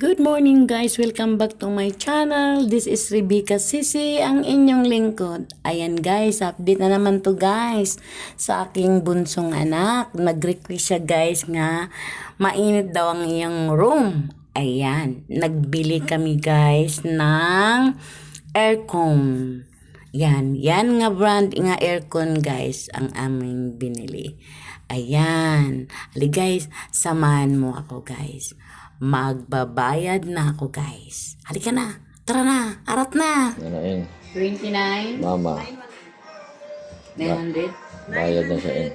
Good morning guys! Welcome back to my channel. This is Rebecca Sisi, ang inyong lingkod. Ayan guys, update na naman to guys sa aking bunsong anak. Nag-request siya guys nga mainit daw ang iyang room. Ayan, nagbili kami guys ng aircon. Yan, yan nga brand nga aircon guys ang aming binili. Ayan. Ali guys, samahan mo ako guys. Magbabayad na ako guys. Halika na. Tara na. Arat na. Ano yun? 29. Mama, 900. bayad na siya yun.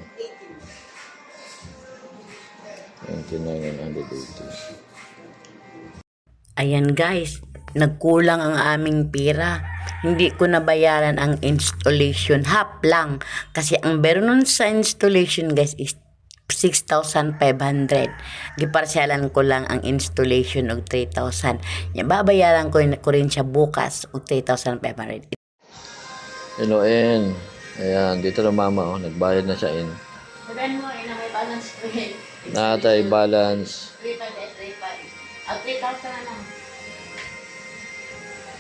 29,980. Ayan guys, nagkulang ang aming pera. Hindi ko nabayaran ang installation. Half lang. Kasi ang bero nun sa installation guys is 6,500. Giparsyalan ko lang ang installation og 3,000. Yan, babayaran ko, ko rin siya bukas og 3,500. Hello, En. Ayan, dito na mama, oh. Nagbayad na siya, En. Sabihan mo, ina may balance ko yun. Natay balance 3,500 at 3,500. At 3,000 na lang.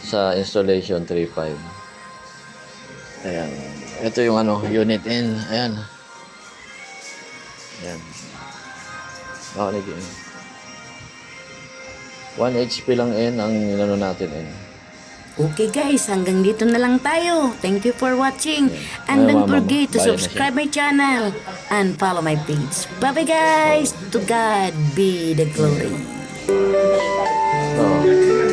sa installation 3.5. Ayan. Ito yung ano, unit in. Ayan. Ayan. Ako nag 1 HP lang in ang inano natin in. Okay guys, hanggang dito na lang tayo. Thank you for watching. And Ay, don't forget to subscribe my channel and follow my page. Bye bye guys. To God be the glory. Oh.